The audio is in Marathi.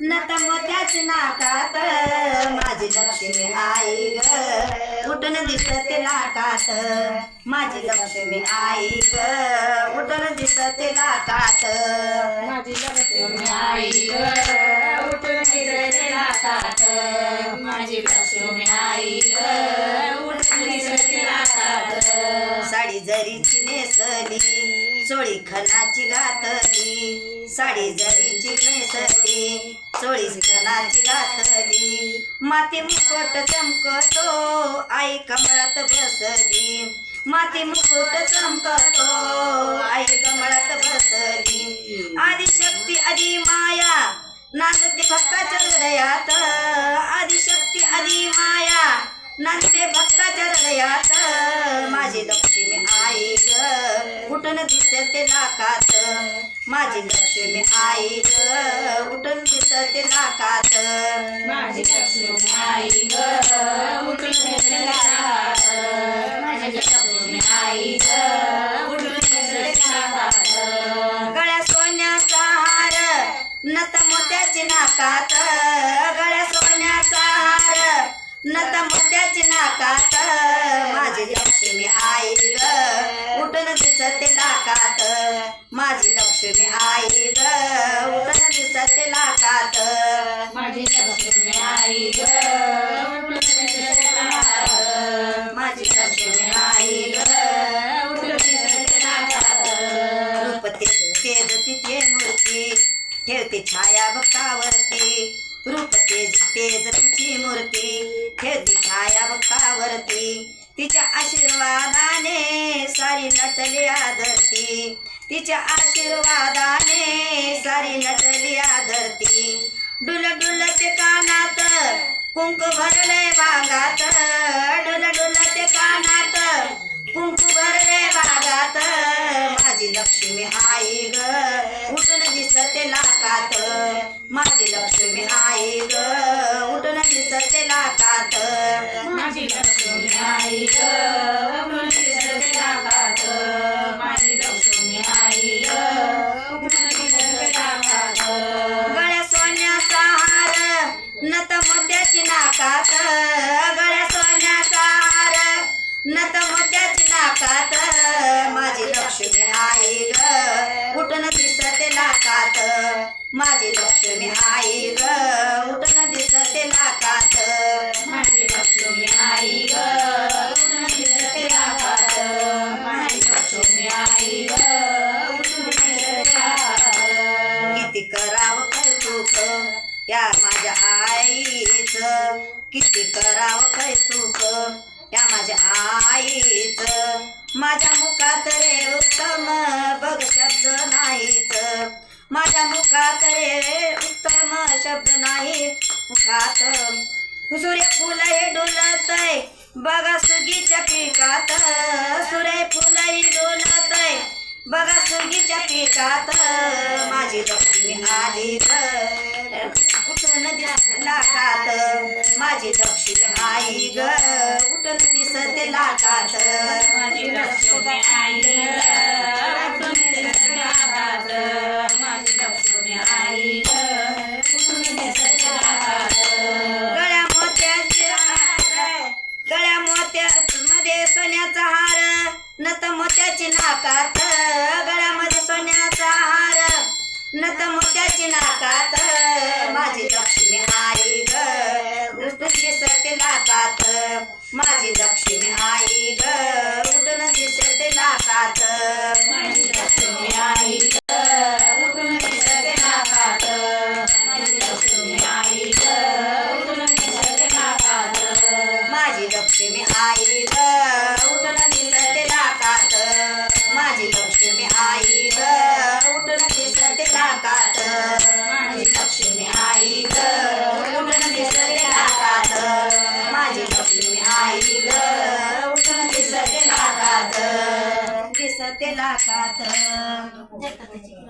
नत मोत्याच नाकात माझी लक्ष्मी आई ग. उठून दिसते लाटात माझी लक्ष्मी आई ग. उठून दिसते लाटात माझी लक्ष्मी आई ग. उठून दिसते लाटात माझी लक्ष्मी आई ग. उठून दिसते लाटात जरीची नेसली चोळी खणाची घातली साडी जरीची नेसली चोळी खणाची घातली माती मुकुट चमकतो आई कमळात बसली. माती मुकुट चमकतो आई कमळात बसली. आदिशक्ती आदी माया नांदते भक्ताच्या हृदयात. आदिशक्ती आदी माया नांदते भक्ताच्या हृदयात. उठून दिसते लाकात माझी लक्ष्मी आई ग. उठून दिसते लाकात माझी लक्ष्मी आई ग. उठून दिसते लाटात माझी लक्ष्मी आई ग. उठून दिसते गळ्या सोन्याचा हार नत मोत्याची नाकात. गळ्या सोन्याचा हार नत मोत्याची नाकात. माझी लक्ष्मी लक्ष्मी आई ग उठून दिसते लाकात माझी लक्ष्मी आई ग उठून दिसते लाटात. माझी लक्ष्मी आई ग उठून दिसते लाटात. तेज तिचे मूर्ती ठेवते छाया भक्तावरती. रूप तेज तेज तिची मूर्ती ठेवते छाया भक्तावरती. तिच्या आशीर्वादाने सारी नटली आदरती. तिच्या आशीर्वादाने सारी नटली आदरती. डुल डुल ते कानात कुंक भरले बागात डुल डुल ते कानात कुंकू भरले बागात माझी लक्ष्मी आई ग उठून दिसते लाकात माझी लक्ष्मी आई ग उठून दिसते लाकात माझी लक्ष्मी आई ग. माझी लक्ष्मी आई ग. उठण दिसते लाकात माझी लक्ष्मी आई ग. दिसते माझी लक्ष्मी आई ग. किती करावं कौतुक या माझ्या आईच. किती करावं कौतुक या माझ्या आईच. माझ्या मुखात रे उत्तम बघ शब्द नाहीच. माझ्या मुखात रे उत्तम शब्द नाही. मुखात सूर्य फुल हे डोलतय. बघा सुगीच्या पिकात सूर्य फुल ही डोलतय. बघा सुगीच्या पिकात माझी लक्ष्मी आली ग. उठून दिसते माझी लक्ष्मी आई ग. उठून दिसते लाटात माझी लक्ष्मी आई ग. गळ्या मोत्या मध्ये सोन्याचा हार नत मोत्याची नाकात गळ्यामध्ये सोन्याचा हार नत मोत्याची नाकात माझी लक्ष्मी आई ग तुझी सती नाकात माझी लक्ष्मी आई माझी लक्ष्मी आई ग. उठून दिसते लाकात दिसते लाकात